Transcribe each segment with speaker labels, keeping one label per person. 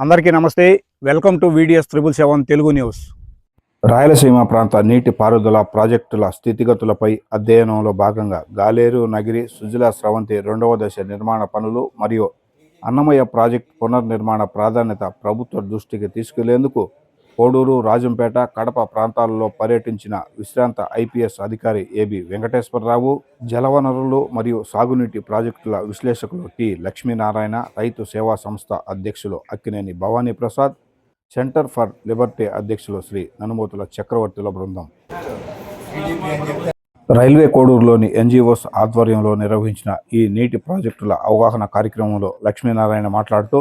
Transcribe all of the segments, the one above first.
Speaker 1: అందరికీ నమస్తే. Welcome to videos triple seven Telugu news
Speaker 2: Rayalaseema ప్రాంత నీటి పారుదల ప్రాజెక్టుల స్థితిగతులపై అధ్యయనంలో భాగంగా గాలేరు నగిరి సుజల స్రవంతి రెండవ దశ నిర్మాణ పనులు మరియు అన్నమయ్య ప్రాజెక్టు పునర్నిర్మాణ ప్రాధాన్యత ప్రభుత్వ దృష్టికి తీసుకెళ్ళేందుకు కోడూరు రాజంపేట కడప ప్రాంతాలలో పర్యటించిన విశ్రాంత ఐపీఎస్ అధికారి ఏబి వెంకటేశ్వరరావు జలవనరులు మరియు సాగునీటి ప్రాజెక్టుల విశ్లేషకులు టి లక్ష్మీనారాయణ రైతు సేవా సంస్థ అధ్యక్షులు Akkineni Bhavani Prasad centre for liberty అధ్యక్షులు శ్రీ ననుమూతుల చక్రవర్తుల బృందం. రైల్వే కోడూరులోని ఎన్జిఓస్ ఆధ్వర్యంలో నిర్వహించిన ఈ నీటి ప్రాజెక్టుల అవగాహన కార్యక్రమంలో లక్ష్మీనారాయణ మాట్లాడుతూ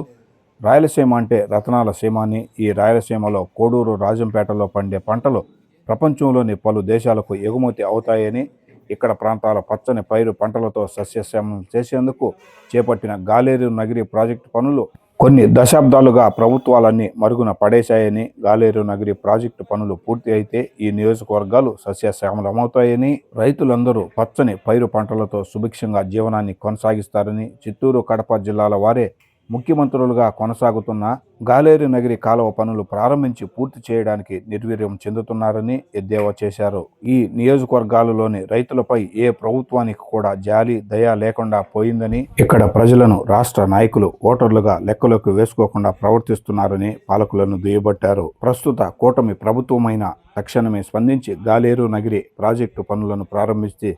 Speaker 2: రాయలసీమ అంటే రతనాల సీమ అని ఈ రాయలసీమలో కోడూరు రాజంపేటలో పండే పంటలు ప్రపంచంలోని పలు దేశాలకు ఎగుమతి అవుతాయని ఇక్కడ ప్రాంతాల పచ్చని పైరు పంటలతో సస్యశ్యామం చేసేందుకు చేపట్టిన గాలేరు నగిరి ప్రాజెక్టు పనులు కొన్ని దశాబ్దాలుగా ప్రభుత్వాలన్నీ మరుగున పడేశాయని గాలేరు నగిరి ప్రాజెక్టు పనులు పూర్తి అయితే ఈ నియోజకవర్గాలు సస్యశ్యామలమవుతాయని రైతులందరూ పచ్చని పైరు పంటలతో సుభిక్షంగా జీవనాన్ని కొనసాగిస్తారని చిత్తూరు కడప జిల్లాల వారే ముఖ్యమంత్రులుగా కొనసాగుతున్న గాలేరు నగిరి కాలువ పనులు ప్రారంభించి పూర్తి చేయడానికి నిర్వీర్యం చెందుతున్నారని ఎద్దేవా చేశారు. ఈ నియోజకవర్గాలలోని రైతులపై ఏ ప్రభుత్వానికి కూడా జాలి దయ లేకుండా పోయిందని ఇక్కడ ప్రజలను రాష్ట్ర నాయకులు ఓటర్లుగా లెక్కలోకి వేసుకోకుండా ప్రవర్తిస్తున్నారని పాలకులను దుయ్యబట్టారు. ప్రస్తుత కూటమి ప్రభుత్వమైన తక్షణమే స్పందించి గాలేరు నగిరి ప్రాజెక్టు పనులను ప్రారంభిస్తే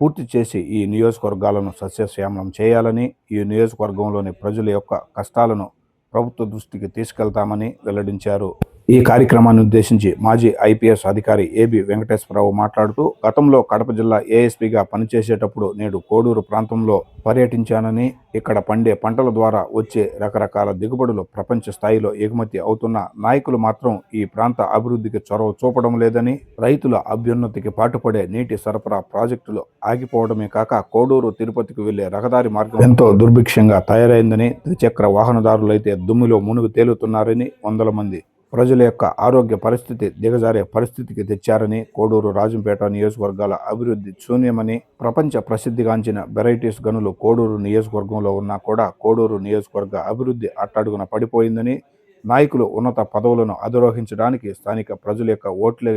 Speaker 2: పూర్తి చేసి ఈ నియోజకవర్గాలను సస్యశ్యామలం చేయాలని ఈ నియోజకవర్గంలోని ప్రజల యొక్క కష్టాలను ప్రభుత్వ దృష్టికి తీసుకెళ్తామని వెల్లడించారు. ఈ కార్యక్రమాన్ని ఉద్దేశించి మాజీ ఐపీఎస్ అధికారి ఏబి వెంకటేశ్వరరావు మాట్లాడుతూ గతంలో కడప జిల్లా ఏఎస్పీగా పనిచేసేటప్పుడు నేడు కోడూరు ప్రాంతంలో పర్యటించానని ఇక్కడ పండే పంటల ద్వారా వచ్చే రకరకాల దిగుబడులు ప్రపంచ స్థాయిలో ఎగుమతి అవుతున్న నాయకులు మాత్రం ఈ ప్రాంత అభివృద్ధికి చొరవ చూపడం లేదని రైతుల అభ్యున్నతికి పాటుపడే నీటి సరఫరా ప్రాజెక్టులు ఆగిపోవడమే కాక కోడూరు తిరుపతికి వెళ్ళే రహదారి మార్గం ఎంతో దుర్భిక్షంగా తయారైందని ద్విచక్ర వాహనదారులైతే దుమ్ములో మునుగు తేలుతున్నారని వందల మంది ప్రజల యొక్క ఆరోగ్య పరిస్థితి దిగజారే పరిస్థితికి తెచ్చారని కోడూరు రాజంపేట నియోజకవర్గాల అభివృద్ధి శూన్యమని ప్రపంచ ప్రసిద్ధిగాంచిన వెరైటీస్ గనులు కోడూరు నియోజకవర్గంలో ఉన్నా కూడా కోడూరు నియోజకవర్గ అభివృద్ధి అట్టడుగున పడిపోయిందని నాయకులు ఉన్నత పదవులను అధిరోహించడానికి స్థానిక ప్రజల యొక్క ఓట్లే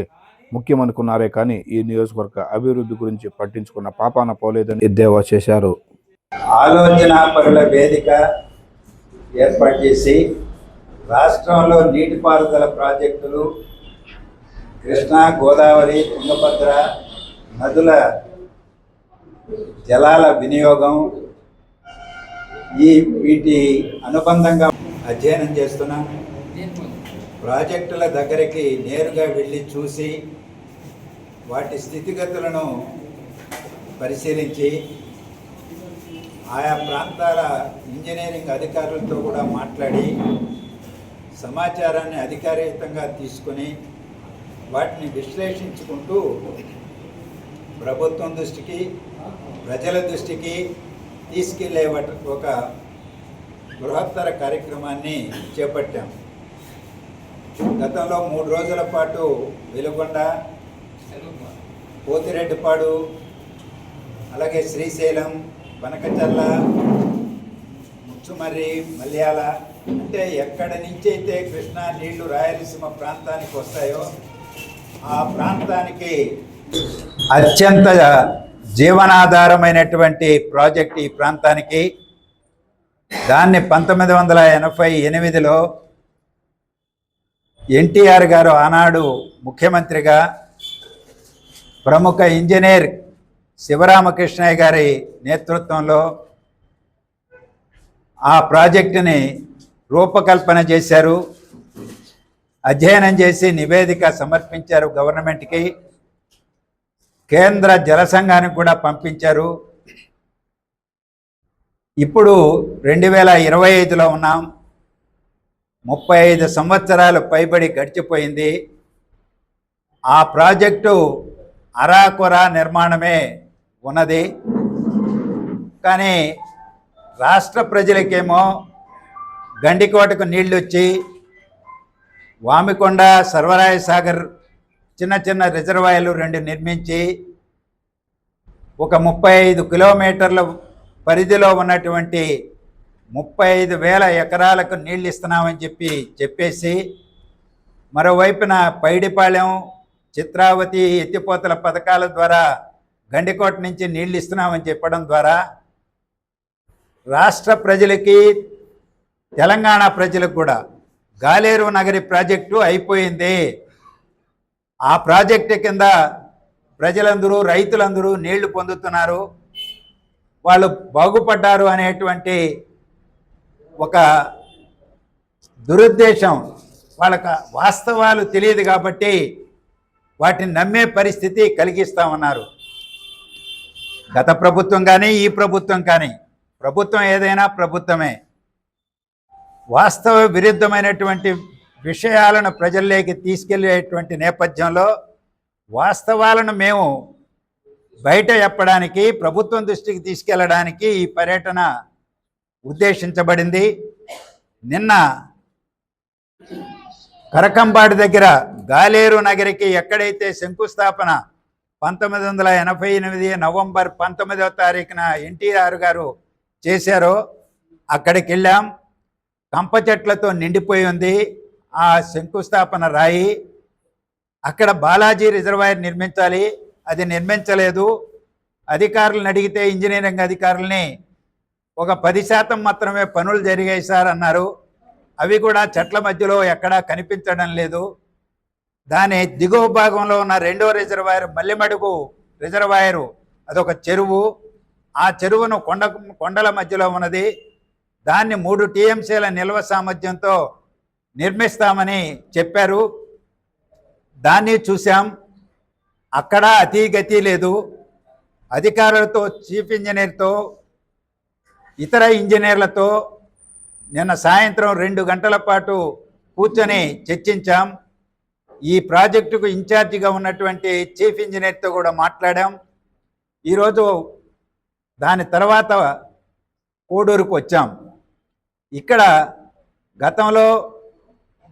Speaker 2: ముఖ్యమనుకున్నారే కానీ ఈ నియోజకవర్గ అభివృద్ధి గురించి పట్టించుకున్న పాపాన పోలేదని ఎద్దేవా చేశారు.
Speaker 3: ఆలోచన పరుల వేదిక ఏర్పాటు చేసి రాష్ట్రంలో నీటిపారుదల ప్రాజెక్టులు కృష్ణా గోదావరి తుంగభద్ర నదుల జలాల వినియోగం ఈ వీటి అనుబంధంగా అధ్యయనం చేస్తున్నాం. ప్రాజెక్టుల దగ్గరికి నేరుగా వెళ్ళి చూసి వాటి స్థితిగతులను పరిశీలించి ఆయా ప్రాంతాల ఇంజనీరింగ్ అధికారులతో కూడా మాట్లాడి సమాచారాన్ని అధికారయుతంగా తీసుకొని వాటిని విశ్లేషించుకుంటూ ప్రభుత్వం దృష్టికి ప్రజల దృష్టికి తీసుకెళ్ళే ఒక బృహత్తర కార్యక్రమాన్ని చేపట్టాం. గతంలో మూడు రోజుల పాటు వెలుగొండ పోతిరెడ్డిపాడు అలాగే శ్రీశైలం బనకచర్ల ఉచ్చుమర్రి మలయాళ అంటే ఎక్కడి నుంచి అయితే కృష్ణా నీళ్ళు రాయలసీమ ప్రాంతానికి వస్తాయో ఆ ప్రాంతానికి అత్యంత జీవనాధారమైనటువంటి ప్రాజెక్ట్ ఈ ప్రాంతానికి. దాన్ని పంతొమ్మిది వందల ఎనభై ఎనిమిదిలో ఎన్టీఆర్ గారు ఆనాడు ముఖ్యమంత్రిగా ప్రముఖ ఇంజనీర్ శివరామకృష్ణయ్య గారి నేతృత్వంలో ఆ ప్రాజెక్టుని రూపకల్పన చేశారు అధ్యయనం చేసి నివేదిక సమర్పించారు గవర్నమెంట్కి కేంద్ర జలసంఘానికి కూడా పంపించారు. ఇప్పుడు రెండు వేల ఇరవై ఐదులో ఉన్నాం. ముప్పై ఐదు సంవత్సరాలు పైబడి గడిచిపోయింది. ఆ ప్రాజెక్టు అరాకొర నిర్మాణమే ఉన్నది. కానీ రాష్ట్ర ప్రజలకేమో గండికోటకు నీళ్ళు వచ్చి వామికొండ సర్వరాయ సాగర్ చిన్న చిన్న రిజర్వాయర్లు రెండు నిర్మించి ఒక ముప్పై ఐదు కిలోమీటర్ల పరిధిలో ఉన్నటువంటి ముప్పై ఐదు వేల ఎకరాలకు నీళ్ళు ఇస్తున్నామని చెప్పి చెప్పేసి మరోవైపున పైడిపాళెం చిత్రావతి ఎత్తిపోతల పథకాల ద్వారా గండికోట నుంచి నీళ్ళు ఇస్తున్నామని చెప్పడం ద్వారా రాష్ట్ర ప్రజలకి తెలంగాణ ప్రజలకు కూడా గాలేరు నగరి ప్రాజెక్టు అయిపోయింది. ఆ ప్రాజెక్టు కింద ప్రజలందరూ రైతులందరూ నీళ్ళు పొందుతున్నారు. వాళ్ళు బాగుపడ్డారు అనేటువంటి ఒక దురుద్దేశం వాళ్ళకి వాస్తవాలు తెలియదు కాబట్టి వాటిని నమ్మే పరిస్థితి కలిగిస్తామన్నారు. గత ప్రభుత్వం కానీ ఈ ప్రభుత్వం కానీ ప్రభుత్వం ఏదైనా ప్రభుత్వమే. వాస్తవ విరుద్ధమైనటువంటి విషయాలను ప్రజల్లోకి తీసుకెళ్ళేటువంటి నేపథ్యంలో వాస్తవాలను మేము బయట చెప్పడానికి ప్రభుత్వం దృష్టికి తీసుకెళ్ళడానికి ఈ పర్యటన ఉద్దేశించబడింది. నిన్న కరకంబాడి దగ్గర గాలేరు నగరికి ఎక్కడైతే శంకుస్థాపన పంతొమ్మిది వందల ఎనభై ఎనిమిది నవంబర్ పంతొమ్మిదవ తారీఖున ఎన్టీఆర్ గారు చేశారో అక్కడికి వెళ్ళాం కంప చెట్లతో నిండిపోయి ఉంది ఆ శంకుస్థాపన రాయి. అక్కడ బాలాజీ రిజర్వాయర్ నిర్మించాలి. అది నిర్మించలేదు. అధికారులను అడిగితే ఇంజనీరింగ్ అధికారులని ఒక పది శాతం మాత్రమే పనులు జరిగాయి సార్ అన్నారు. అవి కూడా చెట్ల మధ్యలో ఎక్కడా కనిపించడం లేదు. దాని దిగువ భాగంలో ఉన్న రెండో రిజర్వాయర్ మల్లెమడుగు రిజర్వాయరు అదొక చెరువు. ఆ చెరువును కొండ కొండల మధ్యలో ఉన్నది. దాన్ని మూడు టీఎంసీల నిల్వ సామర్థ్యంతో నిర్మిస్తామని చెప్పారు. దాన్ని చూసాం అక్కడ అతి గతి లేదు. అధికారులతో చీఫ్ ఇంజనీర్తో ఇతర ఇంజనీర్లతో నిన్న సాయంత్రం రెండు గంటల పాటు కూర్చొని చర్చించాం. ఈ ప్రాజెక్టుకు ఇన్ఛార్జిగా ఉన్నటువంటి చీఫ్ ఇంజనీర్తో కూడా మాట్లాడాం. ఈరోజు దాని తర్వాత కోడూరుకు వచ్చాం. ఇక్కడ గతంలో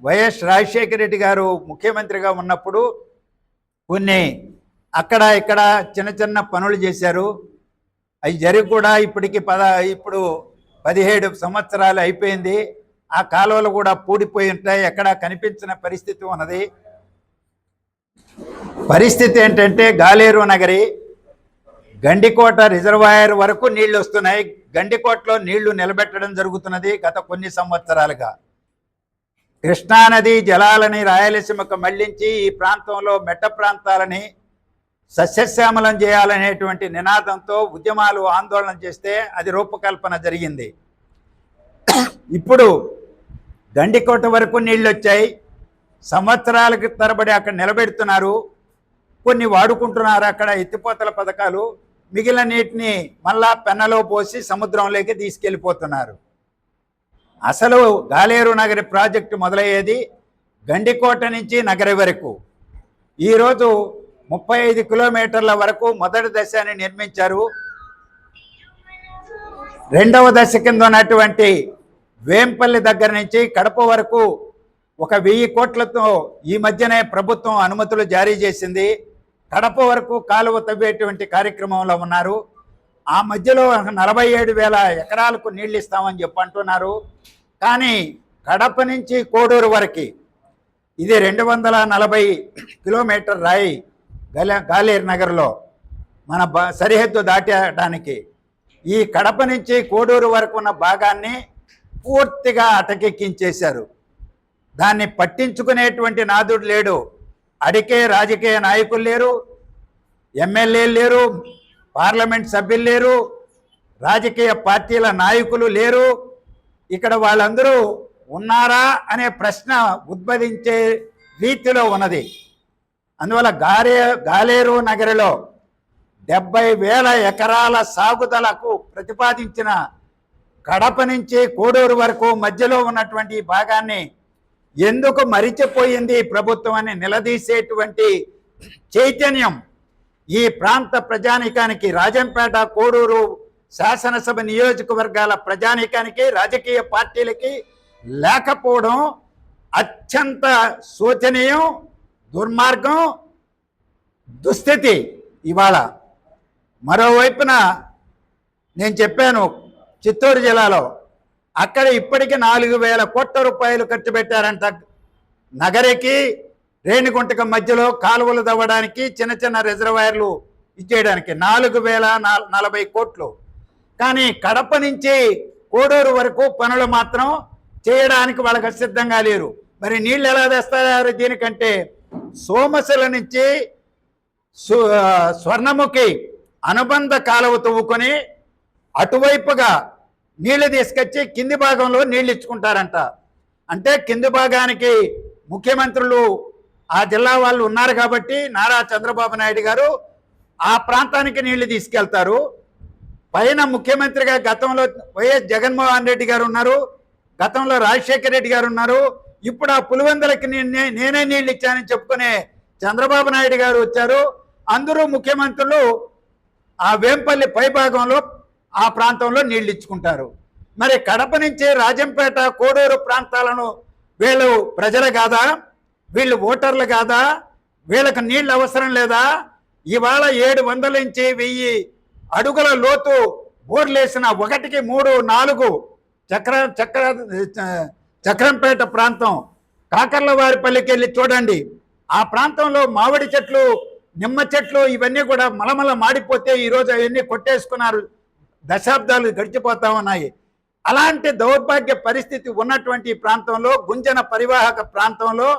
Speaker 3: వైఎస్ రాజశేఖర రెడ్డి గారు ముఖ్యమంత్రిగా ఉన్నప్పుడు కొన్ని అక్కడ ఇక్కడ చిన్న చిన్న పనులు చేశారు. అవి జరిగి కూడా ఇప్పటికి పద ఇప్పుడు పదిహేడు సంవత్సరాలు అయిపోయింది. ఆ కాలువలు కూడా పూడిపోయి ఉంటాయి. ఎక్కడా కనిపించిన పరిస్థితి ఉన్నది. పరిస్థితి ఏంటంటే గాలేరు నగరి గండికోట రిజర్వాయర్ వరకు నీళ్ళు వస్తున్నాయి. గండికోటలో నీళ్ళు నిలబెట్టడం జరుగుతున్నది గత కొన్ని సంవత్సరాలుగా. కృష్ణానది జలాలని రాయలసీమకు మళ్ళించి ఈ ప్రాంతంలో మెట్ట ప్రాంతాలని సస్యశ్యామలం చేయాలనేటువంటి నినాదంతో ఉద్యమాలు ఆందోళన చేస్తే అది రూపకల్పన జరిగింది. ఇప్పుడు గండికోట వరకు నీళ్ళు వచ్చాయి. సంవత్సరాలకు తరబడి అక్కడ నిలబెడుతున్నారు. కొన్ని వాడుకుంటున్నారు. అక్కడ ఎత్తిపోతల పథకాలు మిగిలిన నీటిని మళ్ళా పెన్నలో పోసి సముద్రంలోకి తీసుకెళ్ళిపోతున్నారు. అసలు గాలేరు నగరి ప్రాజెక్టు మొదలయ్యేది గండికోట నుంచి నగరి వరకు. ఈరోజు ముప్పై ఐదు కిలోమీటర్ల వరకు మొదటి దశని నిర్మించారు. రెండవ దశ కింద ఉన్నటువంటి వేంపల్లి దగ్గర నుంచి కడప వరకు ఒక వెయ్యి కోట్లతో ఈ మధ్యనే ప్రభుత్వం అనుమతులు జారీ చేసింది. కడప వరకు కాలువ తవ్వేటువంటి కార్యక్రమంలో ఉన్నారు. ఆ మధ్యలో నలభై ఏడు వేల ఎకరాలకు నీళ్ళు ఇస్తామని చెప్పి అంటున్నారు. కానీ కడప నుంచి కోడూరు వరకు ఇది రెండు వందల నలభై కిలోమీటర్ రాయి గల గాలేరు నగర్లో మన బ సరిహద్దు దాటడానికి ఈ కడప నుంచి కోడూరు వరకు ఉన్న భాగాన్ని పూర్తిగా అటకెక్కించేశారు. దాన్ని పట్టించుకునేటువంటి నాదుడు లేడు. అడికే రాజకీయ నాయకులు లేరు ఎమ్మెల్యేలు లేరు పార్లమెంట్ సభ్యులు లేరు రాజకీయ పార్టీల నాయకులు లేరు. ఇక్కడ వాళ్ళందరూ ఉన్నారా అనే ప్రశ్న ఉద్భవించే రీతిలో ఉన్నది. అందువల్ల గారే గాలేరు నగరిలో డెబ్బై వేల ఎకరాల సాగుదలకు ప్రతిపాదించిన కడప నుంచి కోడూరు వరకు మధ్యలో ఉన్నటువంటి భాగాన్ని ఎందుకు మరిచిపోయింది ప్రభుత్వం అని నిలదీసేటువంటి చైతన్యం ఈ ప్రాంత ప్రజానికానికి రాజంపేట కోడూరు శాసనసభ నియోజకవర్గాల ప్రజానికానికి రాజకీయ పార్టీలకి లేకపోవడం అత్యంత శోచనీయం దుర్మార్గం దుస్థితి ఇవాళ. మరోవైపున నేను చెప్పాను చిత్తూరు జిల్లాలో అక్కడ ఇప్పటికి నాలుగు వేల కోట్ల రూపాయలు ఖర్చు పెట్టారంట నగరికి రేణిగుంటకు మధ్యలో కాలువలు తవ్వడానికి చిన్న చిన్న రిజర్వాయర్లు ఇచ్చేయడానికి నాలుగు వేల నలభై కోట్లు. కానీ కడప నుంచి కోడూరు వరకు పనులు మాత్రం చేయడానికి వాళ్ళకి సిద్ధంగా లేరు. మరి నీళ్ళు ఎలా తెస్తారు దీనికంటే? సోమశిల నుంచి స్వర్ణముఖి అనుబంధ కాలువ తవ్వుకొని అటువైపుగా నీళ్ళు తీసుకొచ్చి కింది భాగంలో నీళ్ళు ఇచ్చుకుంటారంట. అంటే కింది భాగానికి ముఖ్యమంత్రులు ఆ జిల్లా వాళ్ళు ఉన్నారు కాబట్టి నారా చంద్రబాబు నాయుడు గారు ఆ ప్రాంతానికి నీళ్ళు తీసుకెళ్తారు. పైన ముఖ్యమంత్రిగా గతంలో వైఎస్ జగన్మోహన్ రెడ్డి గారు ఉన్నారు. గతంలో రాజశేఖర రెడ్డి గారు ఉన్నారు. ఇప్పుడు ఆ పులివెందులకి నేనే నీళ్ళు ఇచ్చానని చెప్పుకునే చంద్రబాబు నాయుడు గారు వచ్చారు. అందరూ ముఖ్యమంత్రులు ఆ వేంపల్లి పైభాగంలో ఆ ప్రాంతంలో నీళ్ళు ఇచ్చుకుంటారు. మరి కడప నుంచి రాజంపేట కోడూరు ప్రాంతాలను వీళ్ళు ప్రజలు కాదా? వీళ్ళు ఓటర్లు కాదా? వీళ్ళకి నీళ్ళు అవసరం లేదా? ఇవాళ ఏడు వందల నుంచి వెయ్యి అడుగుల లోతు బోర్లేసిన ఒకటికి మూడు నాలుగు చక్ర చక్ర చక్రంపేట ప్రాంతం కాకర్లవారిపల్లికి వెళ్ళి చూడండి. ఆ ప్రాంతంలో మామిడి చెట్లు నిమ్మ చెట్లు ఇవన్నీ కూడా మలమల మాడిపోతే ఈరోజు అవన్నీ కొట్టేసుకున్నారు. దశాబ్దాలు గడిచిపోతా ఉన్నాయి అలాంటి దౌర్భాగ్య పరిస్థితి ఉన్నటువంటి ప్రాంతంలో గుంజన పరివాహక ప్రాంతంలో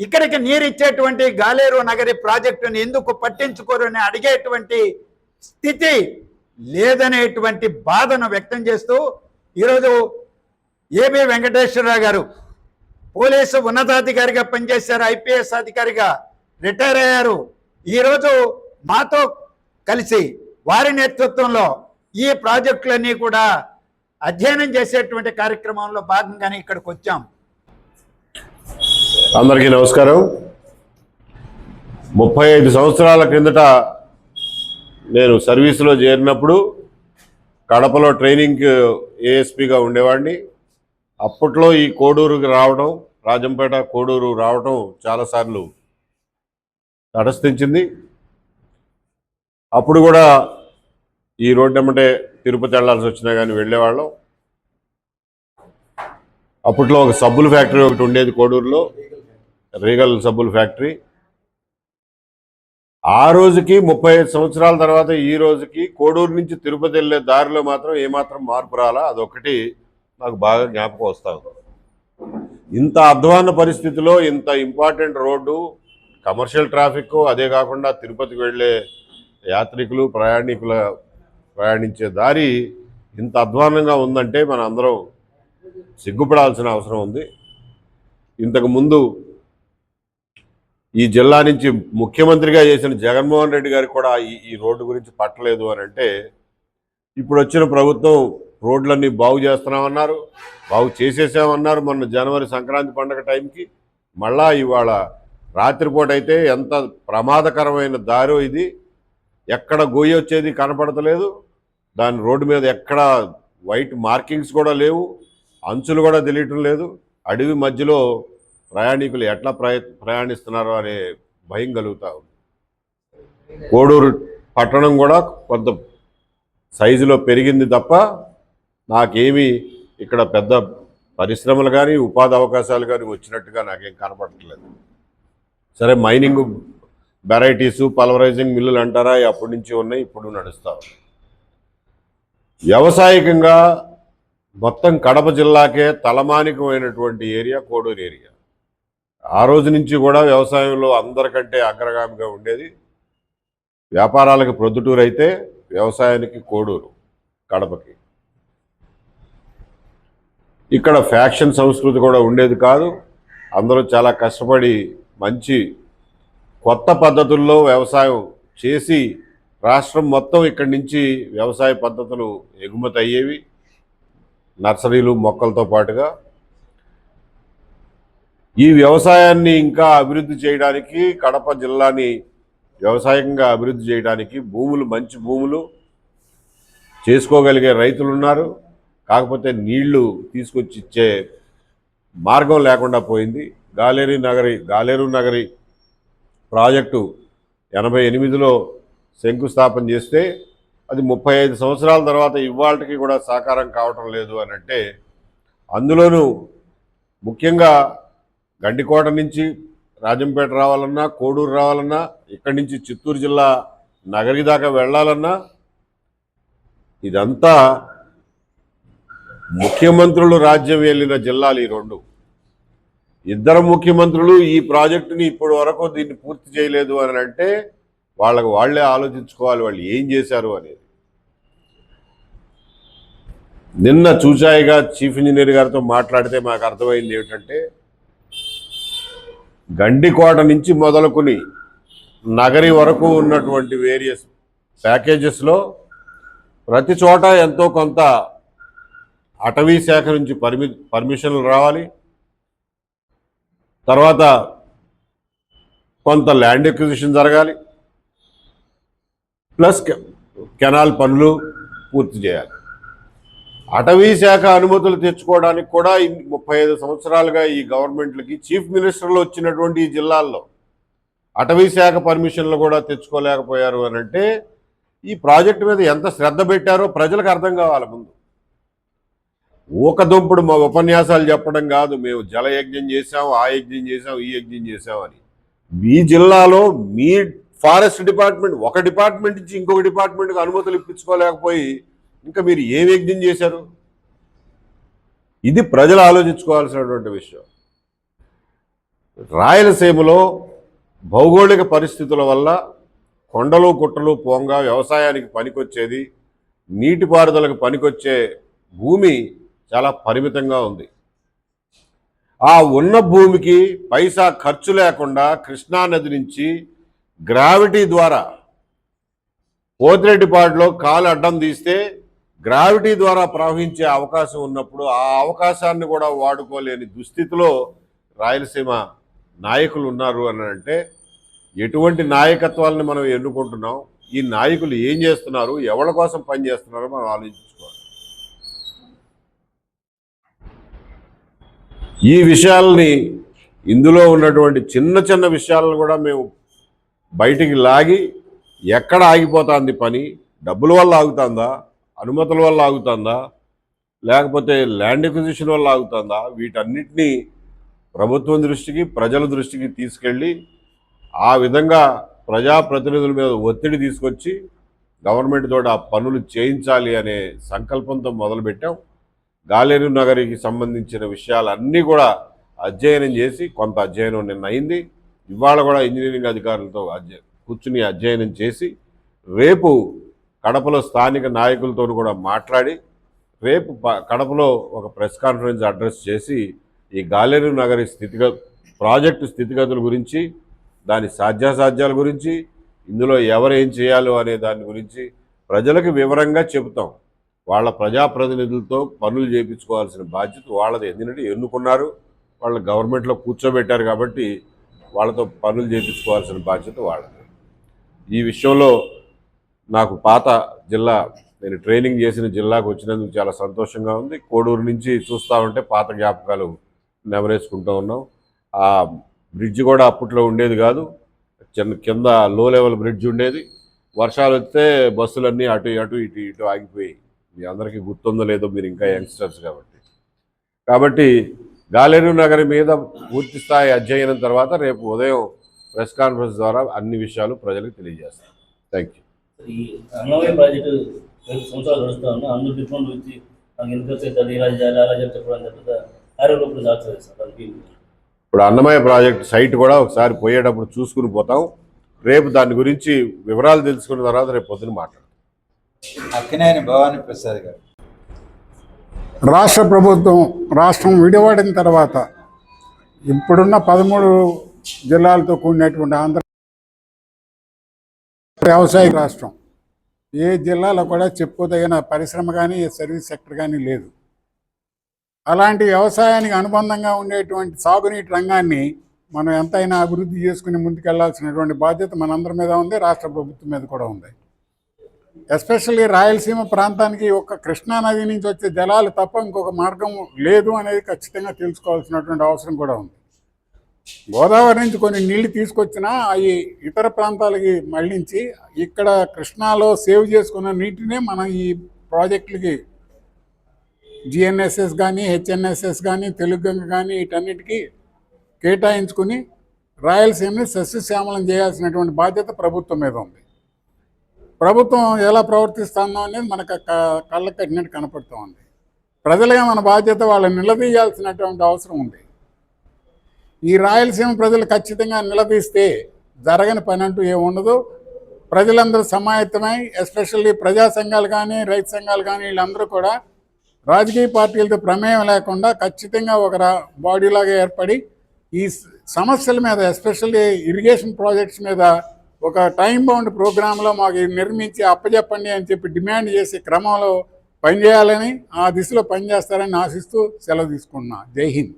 Speaker 3: ఇక్కడికి నీరు ఇచ్చేటువంటి గాలేరు నగరి ప్రాజెక్టుని ఎందుకు పట్టించుకోరు అని అడిగేటువంటి స్థితి లేదనేటువంటి బాధను వ్యక్తం చేస్తూ ఈరోజు ఏబి వెంకటేశ్వరరావు గారు పోలీసు ఉన్నతాధికారిగా పనిచేశారు ఐపీఎస్ అధికారిగా రిటైర్ అయ్యారు. ఈరోజు మాతో కలిసి వారి నేతృత్వంలో ఈ ప్రాజెక్టులన్నీ కూడా అధ్యయనం చేసేటువంటి కార్యక్రమంలో భాగంగానే ఇక్కడికి వచ్చాం.
Speaker 4: అందరికీ నమస్కారం. ముప్పై ఐదు సంవత్సరాల క్రిందట నేను సర్వీసులో చేరినప్పుడు కడపలో ట్రైనింగ్ ఏఎస్పిగా ఉండేవాడిని. అప్పట్లో ఈ కోడూరుకి రావడం రాజంపేట కోడూరు రావడం చాలాసార్లు తటస్థించింది. అప్పుడు కూడా ఈ రోడ్డు వెంబటే తిరుపతి వెళ్ళాల్సి వచ్చినా కానీ వెళ్ళేవాళ్ళం. అప్పట్లో ఒక సబ్బుల ఫ్యాక్టరీ ఒకటి ఉండేది కోడూరులో రీగల్ సబ్బుల ఫ్యాక్టరీ. ఆ రోజుకి ముప్పై ఐదు సంవత్సరాల తర్వాత ఈ రోజుకి కోడూరు నుంచి తిరుపతి వెళ్ళే దారిలో మాత్రం ఏమాత్రం మార్పు రాలా అదొకటి నాకు బాగా జ్ఞాపకం వస్తాను ఇంత అధ్వాన పరిస్థితిలో ఇంత ఇంపార్టెంట్ రోడ్డు కమర్షియల్ ట్రాఫిక్ అదే కాకుండా తిరుపతికి వెళ్ళే యాత్రికులు ప్రయాణికుల ప్రయాణించే దారి ఇంత అధ్వానంగా ఉందంటే మన అందరం సిగ్గుపడాల్సిన అవసరం ఉంది. ఇంతకుముందు ఈ జిల్లా నుంచి ముఖ్యమంత్రిగా చేసిన జగన్మోహన్ రెడ్డి గారికి కూడా ఈ ఈ రోడ్డు గురించి పట్టలేదు అని అంటే ఇప్పుడు వచ్చిన ప్రభుత్వం రోడ్లన్నీ బాగు చేస్తున్నామన్నారు బాగు చేసేసామన్నారు మొన్న జనవరి సంక్రాంతి పండగ టైంకి. మళ్ళా ఇవాళ రాత్రిపూట అయితే ఎంత ప్రమాదకరమైన దారో ఇది. ఎక్కడ గొయ్యి వచ్చేది కనపడతలేదు. దాని రోడ్డు మీద ఎక్కడ వైట్ మార్కింగ్స్ కూడా లేవు. అంచులు కూడా తెలియటం లేదు. అడవి మధ్యలో ప్రయాణికులు ఎట్లా ప్రయ ప్రయాణిస్తున్నారో అనే భయం కలుగుతూ ఉంది. కోడూరు పట్టణం కూడా కొంత సైజులో పెరిగింది తప్ప నాకేమీ ఇక్కడ పెద్ద పరిశ్రమలు కానీ ఉపాధి అవకాశాలు కానీ వచ్చినట్టుగా నాకేం కనపడట్లేదు. సరే మైనింగ్ వెరైటీసు పల్వరైజింగ్ మిల్లులు అంటారా? అప్పటి నుంచి ఉన్నాయి ఇప్పుడు నడుస్తారు వ్యవసాయకంగా మొత్తం కడప జిల్లాకే తలమానికమైనటువంటి ఏరియా కోడూరు ఏరియా. ఆ రోజు నుంచి కూడా వ్యవసాయంలో అందరికంటే అగ్రగామిగా ఉండేది వ్యాపారాలకు ప్రొద్దుటూరు అయితే వ్యవసాయానికి కోడూరు కడపకి. ఇక్కడ ఫ్యాక్షన్ సంస్కృతి కూడా ఉండేది కాదు. అందరూ చాలా కష్టపడి మంచి కొత్త పద్ధతుల్లో వ్యవసాయం చేసి రాష్ట్రం మొత్తం ఇక్కడి నుంచి వ్యవసాయ పద్ధతులు ఎగుమతి అయ్యేవి నర్సరీలు మొక్కలతో పాటుగా. ఈ వ్యవసాయాన్ని ఇంకా అభివృద్ధి చేయడానికి కడప జిల్లాని వ్యవసాయంగా అభివృద్ధి చేయడానికి భూములు మంచి భూములు చేసుకోగలిగే రైతులు ఉన్నారు. కాకపోతే నీళ్ళు తీసుకొచ్చి ఇచ్చే మార్గం లేకుండా పోయింది. గాలేరు నగరి గాలేరు నగరి ప్రాజెక్టు ఎనభై ఎనిమిదిలో శంకుస్థాపన చేస్తే అది ముప్పై ఐదు సంవత్సరాల తర్వాత ఇవాళకి కూడా సాకారం కావటం లేదు అని అంటే అందులోనూ ముఖ్యంగా గండికోట నుంచి రాజంపేట రావాలన్నా కోడూరు రావాలన్నా ఇక్కడి నుంచి చిత్తూరు జిల్లా నగరి దాకా వెళ్ళాలన్నా ఇదంతా ముఖ్యమంత్రులు రాజ్యం వెళ్ళిన జిల్లాలు ఈ రెండు. ఇద్దరు ముఖ్యమంత్రులు ఈ ప్రాజెక్టుని ఇప్పటి వరకు దీన్ని పూర్తి చేయలేదు అని అంటే వాళ్ళకు వాళ్ళే ఆలోచించుకోవాలి వాళ్ళు ఏం చేశారు అనేది. నిన్న చూచాయిగా చీఫ్ ఇంజనీర్ గారితో మాట్లాడితే మాకు అర్థమైంది ఏమిటంటే గండికోట నుంచి మొదలుకొని నగరి వరకు ఉన్నటువంటి వేరియస్ ప్యాకేజెస్లో ప్రతి చోట ఎంతో కొంత అటవీ శాఖ నుంచి పర్మి పర్మిషన్లు రావాలి. తర్వాత కొంత ల్యాండ్ ఎక్విజిషన్ జరగాలి. ప్లస్ కె- కెనాల్ పనులు పూర్తి చేయాలి. అటవీ శాఖ అనుమతులు తెచ్చుకోవడానికి కూడా ముప్పై ఐదు సంవత్సరాలుగా ఈ గవర్నమెంట్లకి చీఫ్ మినిస్టర్లు వచ్చినటువంటి ఈ జిల్లాల్లో అటవీ శాఖ పర్మిషన్లు కూడా తెచ్చుకోలేకపోయారు అని అంటే ఈ ప్రాజెక్టు మీద ఎంత శ్రద్ధ పెట్టారో ప్రజలకు అర్థం కావాలి ముందు. ఊకదుంపుడు మా ఉపన్యాసాలు చెప్పడం కాదు. మేము జల యజ్ఞం చేసాం ఆ యజ్ఞం చేసాం ఈ యజ్ఞం చేసామని మీ జిల్లాలో మీ ఫారెస్ట్ డిపార్ట్మెంట్ ఒక డిపార్ట్మెంట్ నుంచి ఇంకొక డిపార్ట్మెంట్కి అనుమతులు ఇప్పించుకోలేకపోయి ఇంకా మీరు ఏం యజ్ఞం చేశారు? ఇది ప్రజలు ఆలోచించుకోవాల్సినటువంటి విషయం. రాయలసీమలో భౌగోళిక పరిస్థితుల వల్ల కొండలు గుట్టలు పోంగా వ్యవసాయానికి పనికొచ్చేది నీటిపారుదలకు పనికొచ్చే భూమి చాలా పరిమితంగా ఉంది. ఆ ఉన్న భూమికి పైసా ఖర్చు లేకుండా కృష్ణా నది నుంచి గ్రావిటీ ద్వారా పోతిరెడ్డిపాడులో కాలు అడ్డం తీస్తే గ్రావిటీ ద్వారా ప్రవహించే అవకాశం ఉన్నప్పుడు ఆ అవకాశాన్ని కూడా వాడుకోలేని దుస్థితిలో రాయలసీమ నాయకులు ఉన్నారు అని అంటే ఎటువంటి నాయకత్వాలను మనం ఎన్నుకుంటున్నాం? ఈ నాయకులు ఏం చేస్తున్నారు? ఎవరి కోసం పనిచేస్తున్నారో మనం ఆలోచించు ఈ విషయాల్ని ఇందులో ఉన్నటువంటి చిన్న చిన్న విషయాలను కూడా మేము బయటికి లాగి ఎక్కడ ఆగిపోతుంది పని? డబ్బుల వల్ల ఆగుతుందా? అనుమతుల వల్ల ఆగుతుందా? లేకపోతే ల్యాండ్ ఎక్విజిషన్ వల్ల ఆగుతుందా? వీటన్నిటినీ ప్రభుత్వం దృష్టికి ప్రజల దృష్టికి తీసుకెళ్ళి ఆ విధంగా ప్రజాప్రతినిధుల మీద ఒత్తిడి తీసుకొచ్చి గవర్నమెంట్ తోటి ఆ పనులు చేయించాలి అనే సంకల్పంతో మొదలుపెట్టాం. గాలేరు నగరికి సంబంధించిన విషయాలన్నీ కూడా అధ్యయనం చేసి కొంత అధ్యయనం నిన్న అయింది ఇవాళ కూడా ఇంజనీరింగ్ అధికారులతో అధ్య కూర్చుని అధ్యయనం చేసి రేపు కడపలో స్థానిక నాయకులతో కూడా మాట్లాడి రేపు కడపలో ఒక ప్రెస్ కాన్ఫరెన్స్ అడ్రస్ చేసి ఈ గాలేరు నగరి స్థితిగ ప్రాజెక్టు స్థితిగతుల గురించి దాని సాధ్యాసాధ్యాల గురించి ఇందులో ఎవరు ఏం చేయాలో అనే దాని గురించి ప్రజలకు వివరంగా చెబుతాం. వాళ్ళ ప్రజాప్రతినిధులతో పనులు చేయించుకోవాల్సిన బాధ్యత వాళ్ళది. ఎందుకంటే ఎన్నుకున్నారు వాళ్ళ గవర్నమెంట్లో కూర్చోబెట్టారు కాబట్టి వాళ్ళతో పనులు చేయించుకోవాల్సిన బాధ్యత వాళ్ళది. ఈ విషయంలో నాకు పాత జిల్లా నేను ట్రైనింగ్ చేసిన జిల్లాకు వచ్చినందుకు చాలా సంతోషంగా ఉంది. కోడూరు నుంచి చూస్తూ ఉంటే పాత జ్ఞాపకాలు నెమరేసుకుంటూ ఉన్నాం. ఆ బ్రిడ్జ్ కూడా అప్పట్లో ఉండేది కాదు. చిన్న కింద లో లెవెల్ బ్రిడ్జ్ ఉండేది. వర్షాలు వస్తే బస్సులన్నీ అటు అటు ఇటు ఇటు ఆగిపోయి మీ అందరికీ గుర్తుందో లేదో మీరు ఇంకా యంగ్స్టర్స్ కాబట్టి. కాబట్టి గాలేరు నగరి మీద పూర్తి స్థాయి అధ్యయనం తర్వాత రేపు ఉదయం ప్రెస్ కాన్ఫరెన్స్ ద్వారా అన్ని విషయాలు ప్రజలకు తెలియజేస్తాం. థ్యాంక్ యూ ఇప్పుడు అన్నమయ్య ప్రాజెక్ట్ సైట్ కూడా ఒకసారి పోయేటప్పుడు చూసుకుని పోతాం. రేపు దాని గురించి వివరాలు తెలుసుకున్న తర్వాత రేపు పొద్దున మాట్లాడతాం.
Speaker 3: అక్కినేని భవానీ ప్రసాద్ గారు.
Speaker 1: రాష్ట్ర ప్రభుత్వం రాష్ట్రం విడివడిన తర్వాత ఇప్పుడున్న పదమూడు జిల్లాలతో కూడినటువంటి ఆంధ్ర వ్యవసాయ రాష్ట్రం. ఏ జిల్లాలో కూడా చెప్పుకోదగిన పరిశ్రమ కానీ సర్వీస్ సెక్టర్ కానీ లేదు. అలాంటి వ్యవసాయానికి అనుబంధంగా ఉండేటువంటి సాగునీటి రంగాన్ని మనం ఎంతైనా అభివృద్ధి చేసుకుని ముందుకెళ్ళాల్సినటువంటి బాధ్యత మనందరి మీద ఉంది రాష్ట్ర ప్రభుత్వం మీద కూడా ఉంది. ఎస్పెషల్లీ రాయలసీమ ప్రాంతానికి ఒక కృష్ణా నది నుంచి వచ్చే జలాలు తప్ప ఇంకొక మార్గం లేదు అనేది ఖచ్చితంగా తెలుసుకోవాల్సినటువంటి అవసరం కూడా ఉంది. గోదావరి నుంచి కొన్ని నీళ్ళు తీసుకొచ్చినా అవి ఇతర ప్రాంతాలకి మళ్ళించి ఇక్కడ కృష్ణాలో సేవ్ చేసుకున్న నీటినే మనం ఈ ప్రాజెక్టులకి జిఎన్ఎస్ఎస్ కానీ హెచ్ఎన్ఎస్ఎస్ కానీ తెలుగుగంగ కానీ వీటన్నిటికీ కేటాయించుకుని రాయలసీమని సస్యశ్యామలం చేయాల్సినటువంటి బాధ్యత ప్రభుత్వం మీద ఉంది. ప్రభుత్వం ఎలా ప్రవర్తిస్తుందో అనేది మనకు క- కట్టినట్టు కనపడుతూ ఉంది ప్రజలుగా మన బాధ్యత వాళ్ళని నిలదీయాల్సినటువంటి అవసరం ఉంది. ఈ రాయలసీమ ప్రజలు ఖచ్చితంగా నిలదీస్తే జరగని పని అంటూ ఏముండదు ప్రజలందరూ సమాయత్తమై ఎస్పెషల్లీ ప్రజా సంఘాలు కానీ రైతు సంఘాలు కానీ వీళ్ళందరూ కూడా రాజకీయ పార్టీలతో ప్రమేయం లేకుండా ఖచ్చితంగా ఒక బాడీలాగా ఏర్పడి ఈ సమస్యల మీద ఎస్పెషల్లీ ఇరిగేషన్ ప్రాజెక్ట్స్ మీద ఒక టైం బౌండ్ ప్రోగ్రాంలో మాకు నిర్మించి అప్పచెప్పండి అని చెప్పి డిమాండ్ చేసే క్రమంలో పనిచేయాలని ఆ దిశలో పనిచేస్తారని ఆశిస్తూ సెలవు తీసుకుంటున్నా. జై హింద్.